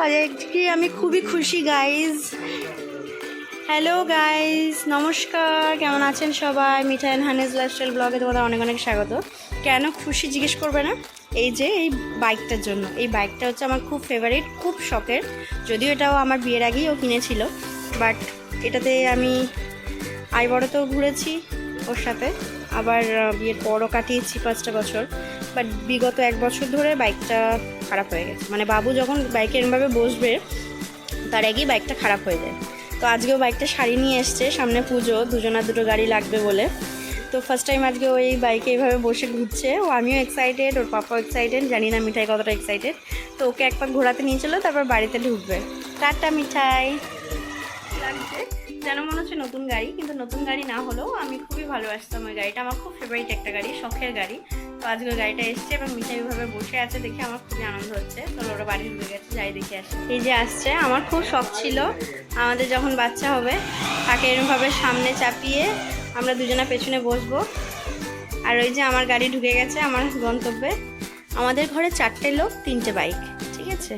আজকে আমি খুবই খুশি গাইজ হ্যালো গাইজ নমস্কার। কেমন আছেন সবাই? মিঠা অ্যান্ড হানিজ লাইফস্টাইল ব্লগে তোমাদের অনেক অনেক স্বাগত। কেন খুশি জিজ্ঞেস করবে না? এই যে, এই বাইকটার জন্য। এই বাইকটা হচ্ছে আমার খুব ফেভারিট খুব শখের। যদিও এটাও আমার বিয়ের আগেই ও কিনেছিল। বাট এটাতে আমি আই বড়তেও ঘুরেছি ওর সাথে। আবার বিয়ের পরও কাটিয়েছি পাঁচটা বছর। বাট বিগত এক বছর ধরে বাইকটা খারাপ হয়ে গেছে। মানে বাবু যখন বাইকে এরমভাবে বসবে, তার আগেই বাইকটা খারাপ হয়ে যায়। তো আজকেও বাইকটা শাড়ি নিয়ে এসছে, সামনে পুজো দুজনার দুটো গাড়ি লাগবে বলে। তো ফার্স্ট টাইম আজকে ওই বাইকে এইভাবে বসে ঘুরছে। ও আমিও এক্সাইটেড ওর পাপাও এক্সাইটেড জানি না মিঠাই কতটা এক্সাইটেড তো ওকে এক পাক ঘোরাতে নিয়ে চলো, তারপর বাড়িতে ঢুকবে। টাটা, মিঠাই! লাগছে যেন মনে হচ্ছে নতুন গাড়ি, কিন্তু নতুন গাড়ি না হলেও আমি খুবই ভালোবাসতাম ওই গাড়িটা। আমার খুব ফেভারিট একটা গাড়ি, শখের গাড়ি। তো আজকে গাড়িটা এসছে এবং মিঠাই ওইভাবে বসে আছে দেখে আমার খুবই আনন্দ হচ্ছে। তো ওরা বাড়ি ঢুকে গেছে, যাই দেখে আসে। এই যে আসছে, আমার খুব শখ ছিল আমাদের যখন বাচ্চা হবে, তাকে এরকমভাবে সামনে চাপিয়ে আমরা দুজনে পেছনে বসবো। আর ওই যে আমার গাড়ি ঢুকে গেছে, আমার গন্তব্যে। আমাদের ঘরে চারটে লোক, তিনটে বাইক, ঠিক আছে?